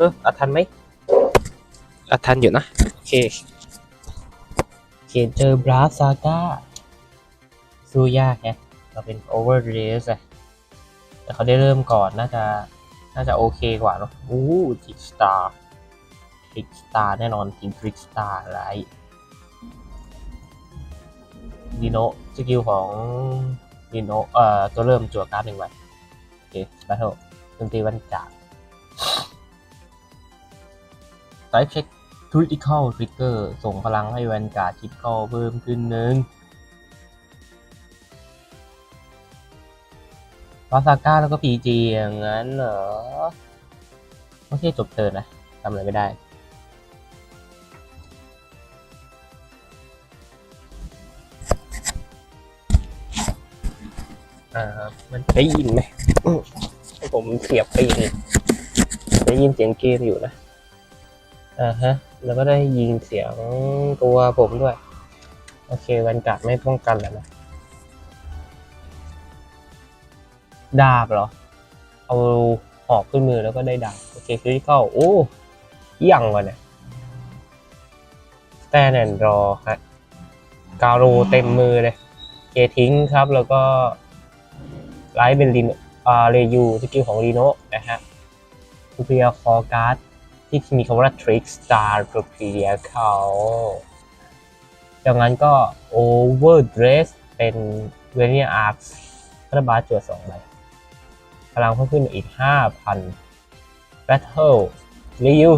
อออัดทันไหมอัดทันอยู่นะโอเคโอเคเจอบราซาก้าสู้ยากแฮะเราเป็นโอเวอร์เรสอะแต่เขาได้เริ่มก่อนน่าจะน่าจะโอเคกว่าเนอะอู้ทิกสตาร์ทิกสตาร์แน่นอนทีมทริกสตาร์ไรดีโนสกิลของดีโนเอ่อตัวเริ่มจั่วการ์ดหนึ่งใบโอเคแบทเทิลดนตรีวันจาก ไ i เช็ค critical trigger ส่งพลังให้แวนการ์ดคิดเข้าเพิ่มขึ้นหนึ่งวาซาก้าแล้วก็ PG อย่างนั้นเหรอโอเคจบเทิร์นนะทำอะไรไม่ได้ อ่า มันได้ยินไหม ผมเสียบไปอีกได้ยินเสียงเกมอยู่นะ อ่าฮะ แล้วก็ได้ยินเสียงตัวผมด้วย โอเคแวนการ์ดไม่ป้องกันแล้วนะ ดาบเหรอ เอาหอกขึ้นมือแล้วก็ได้ดาบ โอเคคริติคอลโอ้ยังวะเนี่ยแตนแอนรอฮะกาโรเต็มมือเลย เกทิ้งครับแล้วก็ไลท์เป็นลินอ่าเรยูสกิลของรีโนนะฮะคูเพียคอการ์ด ที่มีคำว่า Trick Star ตัวเพียเขาจากนั้นก็ Overdress เป็นเวเนียอาร์คคาราบาจั่วสองใบพลังเพิ่มขึ้นอีก 5,000 Battle ริว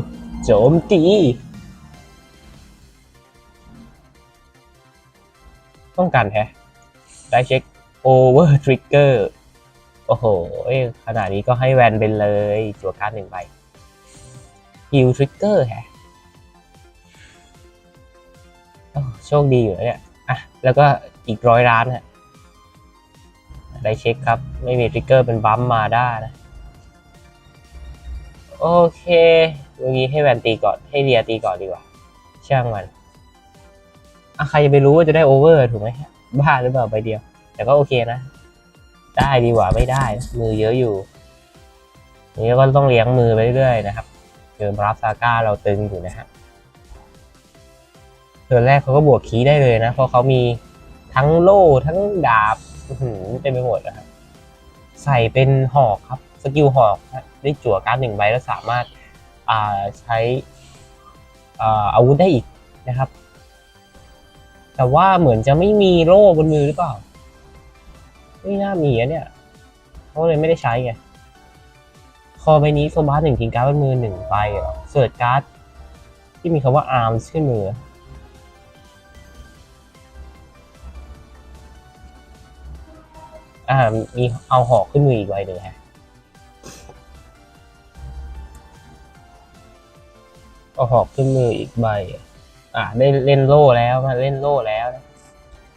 โจมตี ต้องการแฮะได้เช็ค Over Trigger โอ้โหขนาดนี้ก็ให้แวนไปเลยจั่วการ์ดหนึ่งใบ ฮิลทริกเกอร์แฮะโชคดีอยู่นะเนี่ย อะ แล้วก็อีกร้อยล้านฮะได้เช็คครับ ไม่มีทริกเกอร์เป็นบัมมาได้นะ โอเคอย่างนี้ให้แวนตีก่อน ให้เรียตีก่อนดีกว่า ช่างมันอะใครจะไปรู้ว่าจะได้โอเวอร์ถูกไหมบ้าหรือเปล่าใบเดียว แต่ก็โอเคนะ ได้ดีกว่าไม่ได้ มือเยอะอยู่นี่ก็ต้องเลี้ยงมือไปเรื่อยๆนะครับ เจอบราฟซาก้าเราตึงอยู่นะฮะเทิร์นแรกเขาก็บวกคีได้เลยนะ เพราะเขามีทั้งโล่ทั้งดาบหือเต็มไปหมดนะครับใส่เป็นหอกครับสกิลหอกได้จั่วการ์ดหนึ่งใบแล้วสามารถาใช้อาอาวุธได้อีกนะครับ แต่ว่าเหมือนจะไม่มีโล่บนมือหรือเปล่า ไม่น่ามีอะเนี่ยเขาเลยไม่ได้ใช้ไง คอใบนี้โซบาสหนึ่งทิ้งการ์ดบนมือหนึ่งใบเสิร์ชการ์ดที่มีคำว่า arms ขึ้นมืออ่ามีเอาหอกขึ้นมืออีกใบหนึ่งฮะเอาหอกขึ้นมืออีกใบ อ่าได้เล่นโล่แล้วมาเล่นโล่แล้ว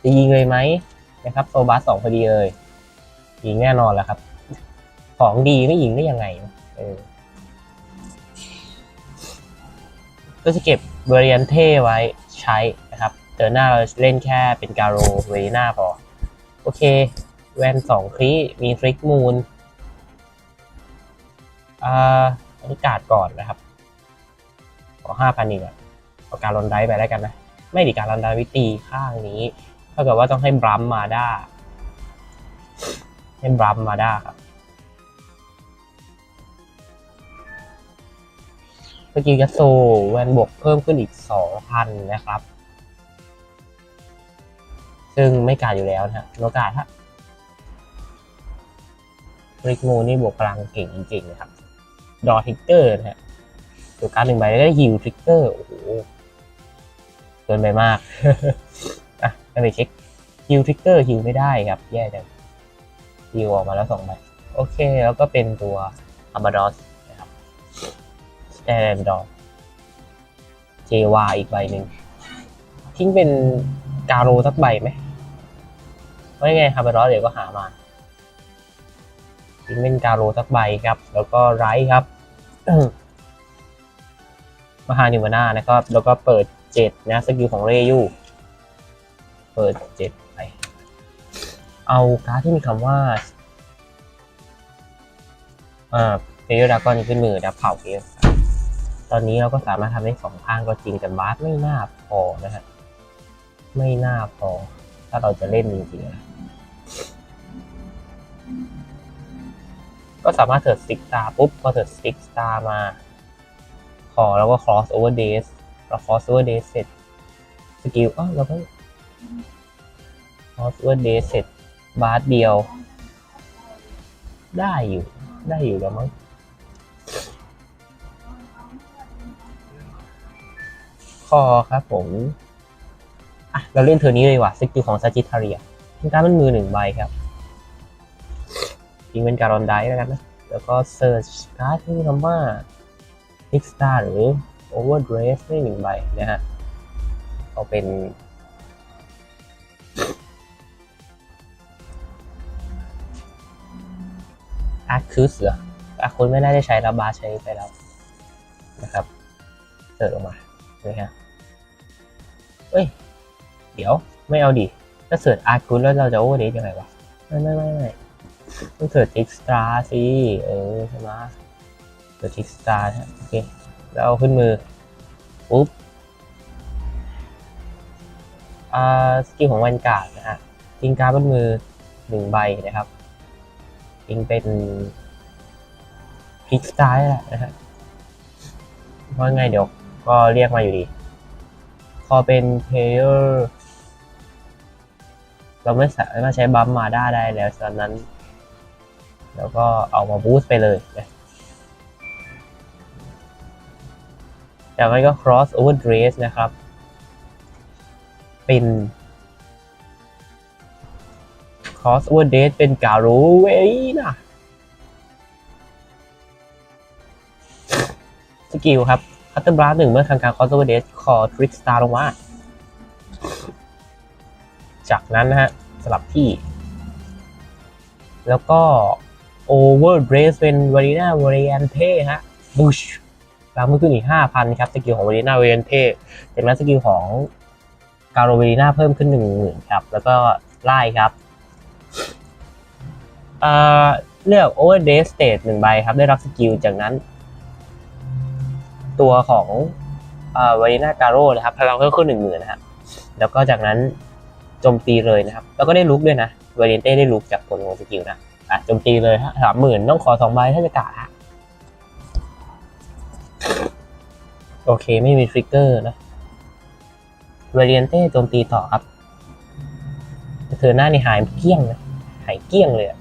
จะยิงเลยไหมนะครับโซบาสสองพอดีเลยยิงแน่นอนแหล้วครับ ของดีไม่ยิงได้ยังไงนะ เออก็จะเก็บเบรียนเท่ไว้ใช้นะครับเจอหน้าเราเล่นแค่เป็นการโรเวรีน่าพอ โอเค แวนสองคลีมีทริกมูลอ่าอันนี้กาดก่อนนะครับ ขอห้าพันอีกอะเอาการลอนไดไปแล้วกันนะ ไม่ดีการลอนไดวิตีข้างนี้เท่ากับว่าต้องให้บรัมมาด้าให้บรัมมาด้าครับ สกิลยัโซแวนบวกเพิ่มขึ้นอีก 2,000 นะครับ ซึ่งไม่การอยู่แล้วนะฮะโนกาดฮะริกโมนี่บวกพลังเก่งจริงๆนะครับ ดอทิกเกอร์นะฮะตัวการหนึ่งใบแล้ฮิวทริกเกอร์ โอ้โหเกินไปมาก อะก็ไปเช็คฮิวทริกเกอร์ฮิวไม่ได้ครับ แย่จังฮิวออกมาแล้วสองใบ โอเค แล้วก็เป็นตัวอาบาดอส แอร์ดอกเจวาอีกใบหนึ่ง ทิ้งเป็นกาโรสักใบไหมว่ไงฮาบารอเดี๋ยวก็หามา ทิ้งเป็นกาโรสักใบครับ แล้วก็ไรครับมหานิวาน่านะครับ แล้วก็เปิดเจ็ดนะสกิลของเรยูเปิดเจ็ดไป เอาการ์ดที่มีคำว่าอ่าเพย์ดากอนขึ้นมือนะเผาเกม ตอนนี้เราก็สามารถทำได้สองข้างก็จริงแต่บาสไม่น่าพอนะฮะไม่น่าพอ ถ้าเราจะเล่นจริงๆนะก็สามารถเถิดสติ๊กสตาร์ปุ๊บพอเถิดสติ๊กสตาร์มาขอแล้วก็ cross over days เรา cross over days เสร็จสกิลอ๋อเราก็ cross over days เสร็จบาสเดียว ได้อยู่ได้อยู่แล้วมั้ง คอครับผมอะเราเล่นเทอร์นี้เลยว่ะสกิลของซาจิทาเรียทิ้งการ์ดเป็นมือหนึ่งใบครับทิ้งเป็นการอนไดแล้วกันนะ แล้วก็เซิร์ชการ์ดที่มีคำว่าพิกสตาร์หรือ Overdress ได้หนึ่งใบนะฮะเอาเป็นอาร์คิสเหรออาคุณไม่น่าได้ใช้ระบาใช้ไปแล้วนะครับเสิร์ชออกมา นะฮะเอ้ย เดี๋ยวไม่เอาดิ ถ้าเสิร์ชอาร์กุลแล้วเราจะโอเวอร์เดทยังไงวะ ไม่ไม่ไม่ไม่ต้องเสิร์ชทิกสตาร์สิเออใช่ไหมเสิร์ชทิกสตาร์โอเคแล้วเอาขึ้นมือ ปุ๊บอ่าสกิลของวันการ์ดนะฮะทิ้งการ์ดบนมือหนึ่งใบนะครับทิ้งเป็นทิกสตาร์แหละนะฮะเพราะไงเดี๋ยว ก็เรียกมาอยู่ดี พอเป็นเพลเยอร์เราไม่สามารถใช้บัมมาด้าได้แล้วตอนนั้น แล้วก็เอามาบูสต์ไปเลยนะจากนั้นก็ cross over dress นะครับ เป็น cross over dress เป็นการูเวยนะสกิลครับ คัตเตอร์บลัสหนึ่งเมื่อทำการคอสโซเวเดสคอทริกสตาร์ลงมา จากนั้นนะฮะ สลับที่ แล้วก็โอเวอร์เดรสเป็นวารีนาเวรียนเท่ฮะบูชตามมือขึ้นอีก 5,000 ครับ สกิลของวารีนาเวรียนเท่จากนั้นสกิลของการโรเวรีนาเพิ่มขึ้น10,000ครับ แล้วก็ไล่ครับเอ่อเลือกโอเวอร์เดสสเตทหนึ่งใบครับ ได้รับสกิลจากนั้น ตัวของวารีนาการโร่นะครับพลังเพิ่มขึ้นหนึ่งหมื่นนะครับแล้วก็จากนั้นโจมตีเลยนะครับ แล้วก็ได้ลุกด้วยนะวาเรนเต้ได้ลุกจากผลของสกิลนะอะโจมตีเลยฮะสามหมื่นต้องขอสองใบถ้าจะกะฮะโอเคไม่มีทริกเกอร์นะวาเรนเต้โจมตีต่อครับเธอหน้านี่หายเกลี้ยงนะหายเกลี้ยงเลยอะ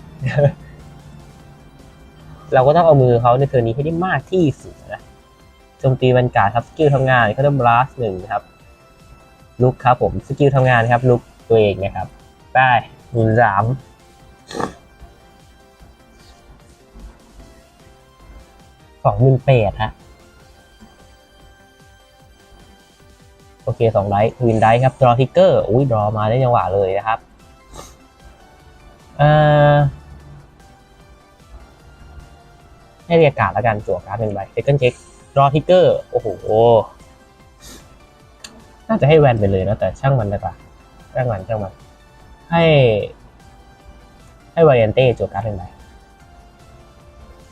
เราก็ต้องเอามือเขาในเทอร์นี้ให้ได้มากที่สุดนะ จมตีบรรกาศครับสกิลทำงานเขาจะบลัสหนึ่งครับลุกครับผมสกิลทำงานครับลุกตัวเองนะครับ ได้หมื่นสามสองหมื่นแปดฮะโอเคสองไดวินไดครับดรอทิกเกอร์อุ้ยดรอมาได้จังหวะเลยนะครับเอ่อให้เรียกการ์ดแล้วกันจั่วการ์ดหนึ่งใบเซคันเช็ค รอทิกเกอร์ โอ้โห น่าจะให้แวนไปเลยนะ แต่ช่างมันดีกว่าช่างมันช่างมัน ให้ ให้วาเรนเต้จวดการ์ดหนึ่งใบ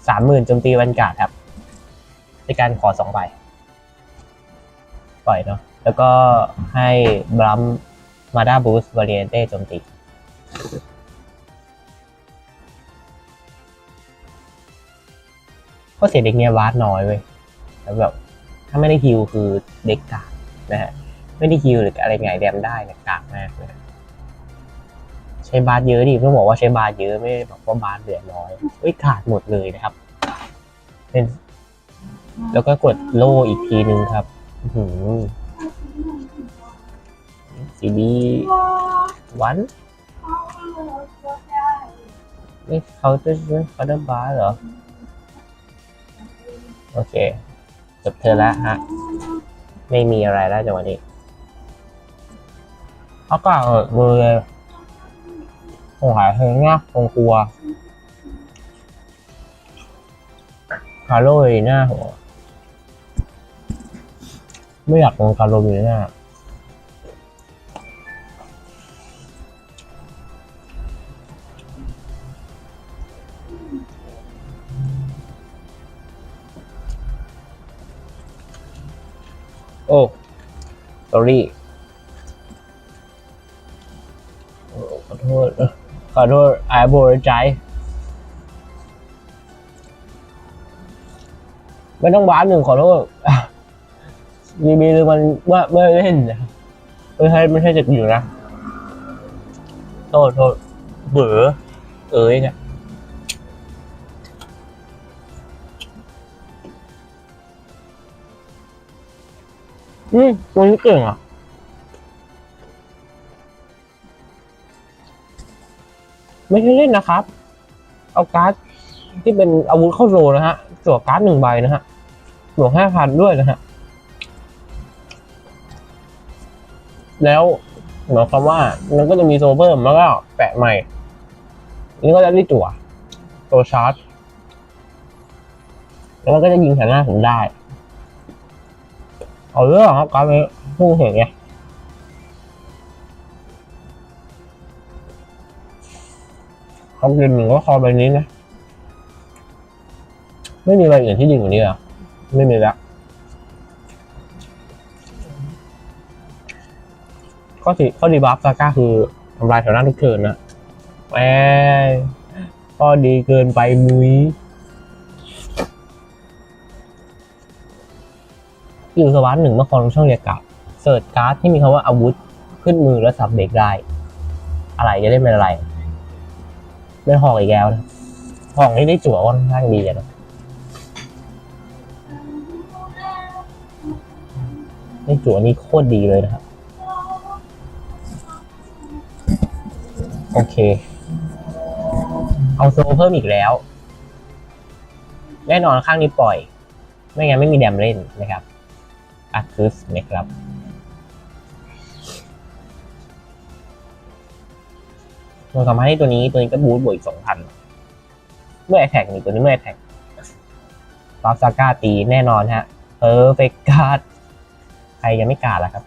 สามหมื่นโจมตีวันการ์ดครับ ในการขอสองใบ ปล่อยเนาะ แล้วก็ให้บลัมมาด้าบูสวาเรนเต้โจมตีข้อเสียเด็กเนี่ยวาดน้อยเว้ย แล้วแบบถ้าไม่ได้ฮิวคือเด็กกากนะฮะไม่ได้ฮิวหรืออะไรไงแดมได้เนี่ยกากมากเลยใช้บาสเยอะดิต้องบอกว่าใช้บาสเยอะไม่ได้บอกว่าบาสเหลือน้อยเฮ้ยขาดหมดเลยนะครับเป็นแล้วก็กดโล่อีกทีนึงครับซีบีวันไม่เขาจะเขาจะบาสเหรอ โอเค จบเธอแล้วฮะ ไม่มีอะไรแล้วจังหวะนี้เขาก็เออมือเลยคงหายเฮงนะคงกลัวคาร์โลยหน่าหัวไม่อยากลงคาร์โลยหน่า อ้ sorry โอ้ขอโทษ ขอโทษ I apologize ไม่ต้องบ้านหนึ่งขอโทษมีมีหรือมันว่าไม่อเล่นนะครับไม่ใช่ไม่ใช่จะอยู่นะ โทษโทษเบื่อเอ้ยเนี่ย อืมตัวนี้เก่งอะไม่ใช่เล่นนะครับ เอาการ์ดที่เป็นอาวุธเข้าโซนะฮะจั่วการ์ดหนึ่งใบนะฮะบวกห้าพันด้วยนะฮะ แล้วหมายความว่ามันก็จะมีโซเพิ่มแล้วก็แปะใหม่ นี่ก็จะได้จั่วตัวชาร์จ แล้วมันก็จะยิงแถวหน้าผมได้ เอาเรื่องครับการ์ดนี้เพิ่งเห็นไงเขากินหนึ่งก็คอใบนี้นะ ไม่มีใบอื่นที่ดีกว่านี้เหรอไม่มีแล้วข้อสีข้อดีบัฟซาก้าคือทำลายแถวหน้าทุกเทิร์นนะแหมข้อดีเกินไปมุ้ย ยู่สวัสดหนึ่งเมื่อคอลงช่องเรียกกับเสิร์ชการ์ดที่มีคำว่าอาวุธขึ้นมือและสับเบรกได้ อะไรจะได้เป็นอะไรเป็นหอกอีกแล้วนะหอกนี่ได้จั่วค่อนข้างดีนะได้จั่วนี่โคตรดีเลยนะครับ โอเค เอาโซเพิ่มอีกแล้ว แน่นอนข้างนี้ปล่อย ไม่งั้นไม่มีแดมเล่นนะครับ อาร์คิสนะครับมันทำให้ตัวนี้ตัวนี้ก็บูทบวกอีกสองพันเมื่อแอแท็กนี่ตัวนี้เมื่อแอแท็กปาซาก้าตีแน่นอนฮะเออเฟกการ์ดใครยังไม่กล้าล่ะครับ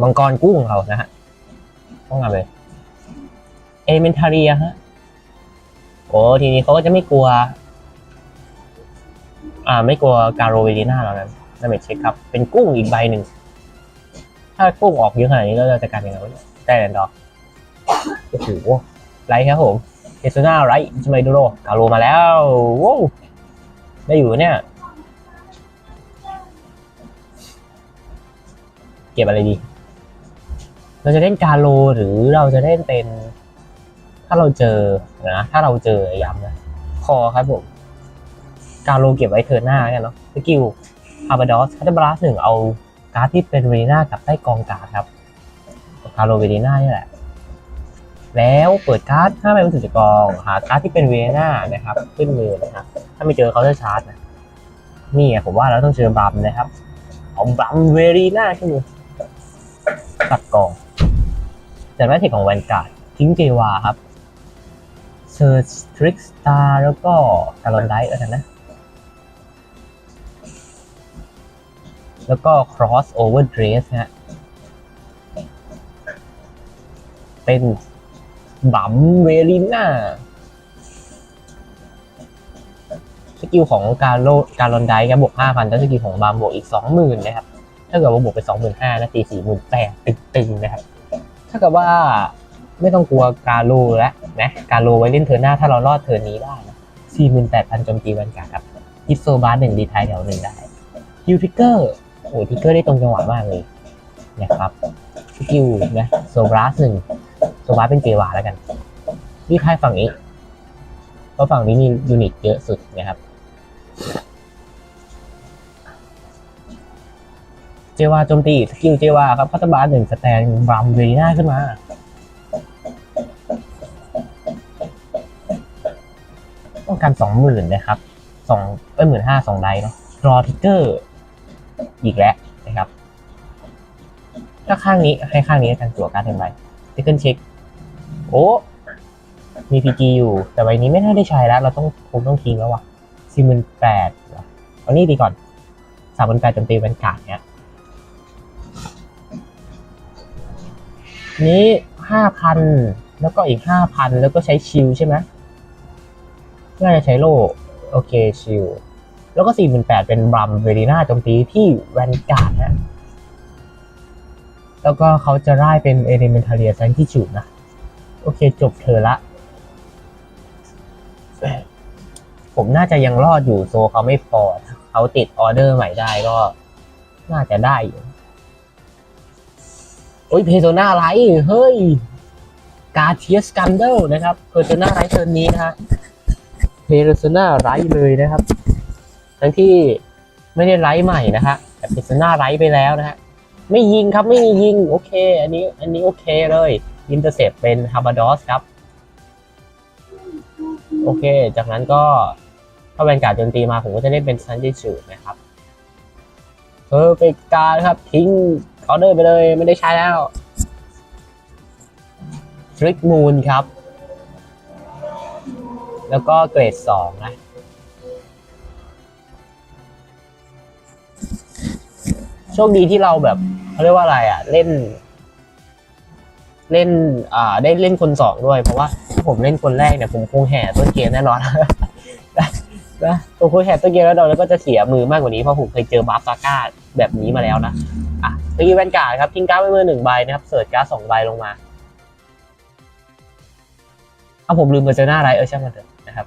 มังกรกู้งเรานะฮะต้องทำเลย เอเมนทารีฮะ โอ้ทีนี้เขาก็จะไม่กลัว อ่าไม่กลัวการโรเวลีน่าแล้วนั้นดาเมจเช็คครับ เป็นกุ้งอีกใบหนึ่ง ถ้ากุ้งออกเยอะขนาดนี้เราจะจัดการยังไงวะเนี่ยได้แลนดอร์โอ้โหไรครับผมเอซูน่าไรทำไมดูโรกาโรมาแล้วว้าวได้อยู่เนี่ย เก็บอะไรดี เราจะเล่นกาโลหรือเราจะเล่นเป็น ถ้าเราเจอนะ ถ้าเราเจอย้ำนะคอครับผม กาโลเก็บไว้เธอหน้ากันเนาะสกิลฮาบาดอสคัตบลัสหนึ่งเอาการ์ดที่เป็นเวน่ากับใต้กองการ์ดครับคาโรเวเดน่านี่แหละ แล้วเปิดการ์ดถ้าไม่รู้สึกจะกองหาการ์ดที่เป็นเวน่านะครับ ขึ้นมือนะครับ ถ้าไม่เจอเขาจะชาร์จนะนี่ผมว่าเราต้องเจอบัมนะครับเอาบัมเวรีน่าขึ้นมือตัดกองแต่แมทริกของแวนการ์ดทิ้งเจวาครับเซอร์ทริกสตาร์แล้วก็การอนไดเออนะ แล้วก็ cross over dress นะฮะ เป็นบัมเวลิน่าสกิลของการโลการลอนไดครับบวก 5,000 แล้วสกิลของบัมบวกอีก 20,000 นะครับ ถ้าเกิดว่าบวกไป 25,000นะตี48,000ตึงๆ นะครับ ถ้าเกิดว่าไม่ต้องกลัวกาโลแล้วนะกาโลไว้เล่นเทอร์นหน้าถ้าเรารอดเทอร์นี้ได้นะ48,000โจมตีวันกาครับอิฟโซบาร์หนึ่งดีไทายแถวหนึ่งได้ฮิวทิกเกอร์ โอ้ทิกเกอร์ได้ตรงจังหวะมากเลยนะครับสกิลนะโซบราสหนึ่งโซบราสเป็นเกวาแล้วกันรีบให้ฝั่งนี้เพราะฝั่งนี้มียูนิตเยอะสุดนะครับเจวาโจมตีสกิลเจวาครับพัตบาหนึ่งสแตนบรัมเวน่าขึ้นมาต้องการสองหมื่นนะครับสองเอ้ยหมื่นห้าสองไดเนาะรอทิกเกอร์ อีกแล้วนะครับ ถ้าข้างนี้ให้ข้างนี้กันตัวการเป็นใบเทคเกิลเช็ค โอ้มีพีจีอยู่ แต่ใบนี้ไม่น่าได้ใช้แล้ว เราต้องคงต้องทิ้งแล้ววะสี่หมื่นแปดเอานี่ดีก่อนสามหมื่นแปดจำตีเป็นกาดเนี้ยนี้ห้าพันแล้วก็อีกห้าพันแล้วก็ใช้ชิลใช่ไหมน่าจะใช้โล่โอเคชิล แล้วก็ 48,000 เป็นบรัมเวรีนาโจมตีที่แวนการ์ดฮะแล้วก็เขาจะได้เป็นเอเดเมนทาเรียซันที่จุนะ โอเคจบเธอละ ผมน่าจะยังรอดอยู่โซเขาไม่พอเขาติดออเดอร์ใหม่ได้ก็ น่าจะได้อยู่โอ้ยเพโซนาไรเฮ้ย กาเทียสกันเดลนะครับเพโซนาไรเทิร์นนี้นะฮะเพโซนาไรเลยนะครับ ทั้งที่ไม่ได้ไลท์ใหม่นะฮะแต่เพโซนาไรไปแล้วนะฮะไม่ยิงครับไม่มียิงโอเค อันนี้อันนี้โอเคเลยอินเตอร์เซปเป็นฮาบาดอสครับ โอเค จากนั้นก็ถ้าแวนการโจมตีมาผมก็จะเล่นเป็นซันจิจูนะครับเพอร์เฟกการครับทิ้งออเดอร์ไปเลยไม่ได้ใช้แล้วทริกมูนครับ แล้วก็เกรดสองนะ ชคดีที่เราแบบเขาเรียกว่าอะไรอะ เล่น เล่น อ่า ได้เล่นคนสองด้วย เพราะว่าถ้าผมเล่นคนแรกเนี่ยผมคงแห่ต้นเกมแน่นอนนะผมคงแห่ต้นเกมแล้วเราแล้วก็จะเสียมือมากกว่านี้เพราะผมเคยเจอบาฟซาก้าแบบนี้มาแล้วนะอะตีแวนการ์ดครับทิ้งการ์ดไว้มือหนึ่งใบนะครับเสิร์ชการ์ดสองใบลงมาเอาผมลืมเบอร์เจอหน้าไรเออช่างมันเถอะนะครับ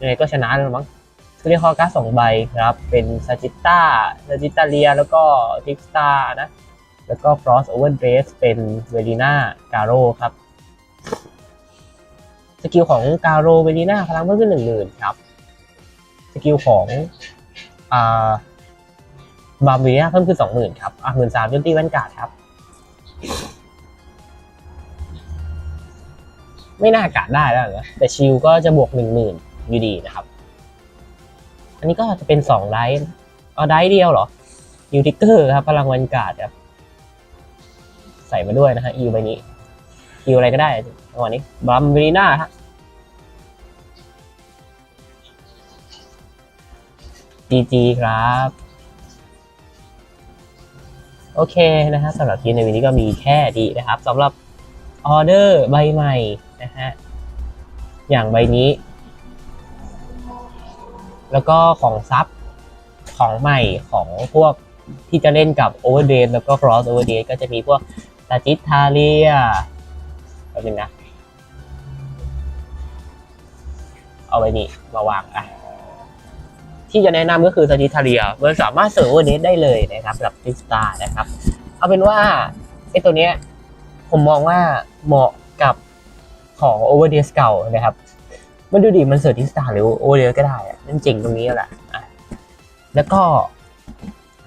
ยังไงก็ชนะแล้วมั้ง คือเรียกคอการ์ดสองใบครับ เป็นซาจิต้าซาจิตาเลีย แล้วก็ทิกสตานะ แล้วก็ฟรอสโอเวอร์เดรสเป็นเวลีน่าการโรครับ สกิลของการโรเวลีน่าพลังเพิ่มขึ้นหนึ่งหมื่นครับ สกิลของอ่าบาร์เวียเพิ่มขึ้นสองหมื่นครับอะหมื่นสามจนตีแว่นกาดครับ ไม่น่ากาดได้แล้วนะแต่ชิลก็จะบวกหนึ่งหมื่นอยู่ดีนะครับ อันนี้ก็จะเป็นสองไดส์เอาไดส์เดียวเหรอยูทิกเกอร์ครับพลังแวนกาดครับใส่มาด้วยนะฮะยูใบนี้ยูอะไรก็ได้จังหวะนี้บัมเวรีน่าฮะ GG ครับ โอเคนะฮะสำหรับคลิปในวันนี้ก็มีแค่ดีนะครับสำหรับออเดอร์ใบใหม่นะฮะอย่างใบนี้ แล้วก็ของซับของใหม่ของพวกที่จะเล่นกับ o v e r d a y แล้วก็ Cross o v e r d a y ก็จะมีพวกตาจิตทาเลียแป๊บนึงนะ เอาไว้นี่มาวางอะที่จะแนะนำก็คือสติทาเรียมันสามารถเสิร์ฟโอเวอร์เนสได้เลยนะครับสำหรับทิสตานะครับ เอาเป็นว่าไอ้ตัวเนี้ยผมมองว่าเหมาะกับของโอเวอร์เดสเก่านะครับ มันดูดิมันเสิร์ฟทิสตาหรือโอเวอร์เดสก็ได้อะนั่นจริงตรงนี้แหละอะแล้วก็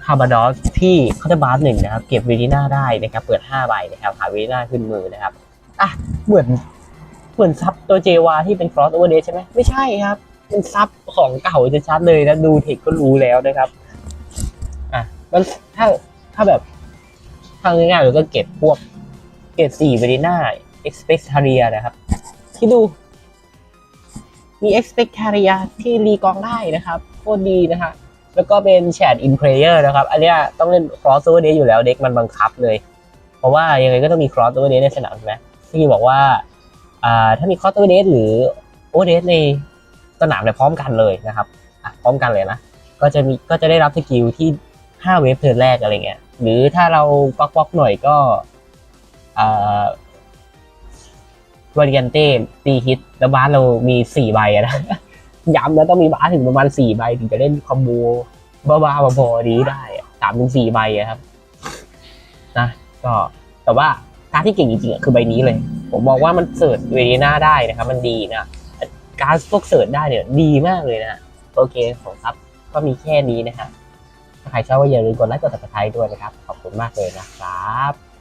ฮาบาดอสที่คาน์เตอร์บาร์หนึ่งนะครับ เก็บวีดีน่าได้นะครับ เปิด5ใบนะครับหาวีดีน่าขึ้นมือนะครับอะเหมือนเหมือนซับตัวเจวาที่เป็น cross over date ใช่ไหมไม่ใช่ครับเป็นซับของเก่าจะชัดเลยนะดูเทคก็รู้แล้วนะครับอะมันถ้าถ้าแบบทางง่ายๆเราก็เก็บพวกเก็บสี่เวดีน่า expectaria นะครับ ที่ดู มี expectaria ที่รีกองได้นะครับโคตรดีนะฮะแล้วก็เป็น chat in player นะครับ อันนี้ต้องเล่น cross over day อยู่แล้วเด็กมันบังคับเลย เพราะว่ายังไงก็ต้องมี cross over day ในสนามใช่ไหมที่บอกว่าอ่าถ้ามี cross over day หรือ over day ในสนามเนี่ยพร้อมกันเลยนะครับอะพร้อมกันเลยนะ ก็จะมีก็จะได้รับสกิลที่ 5 เวฟเทิร์นแรกอะไรเงี้ย หรือถ้าเราป๊อกป๊อกๆหน่อยก็อ่า วาริ a นเต้ตีฮิต แล้วบ้านเรามี4ใบนะ ย้ำแล้วต้องมีบ้านถึงประมาณ4ใบถึงจะเล่นคอมโบบ้าๆบอๆดีได้สามถึงสี่ใบครับ นะก็แต่ว่าการที่เก่งจริงๆอะคือใบนี้เลย ผมมองว่ามันเสิร์ชเวดีน่าได้นะครับ มันดีนะการพวกเสิร์ชได้เนี่ยดีมากเลยนะโอเคของครับก็มีแค่นี้นะฮะถ้าใครชอบก็อย่าลืมกดไลค์กดติดตามด้วยนะครับ ขอบคุณมากเลยนะครับ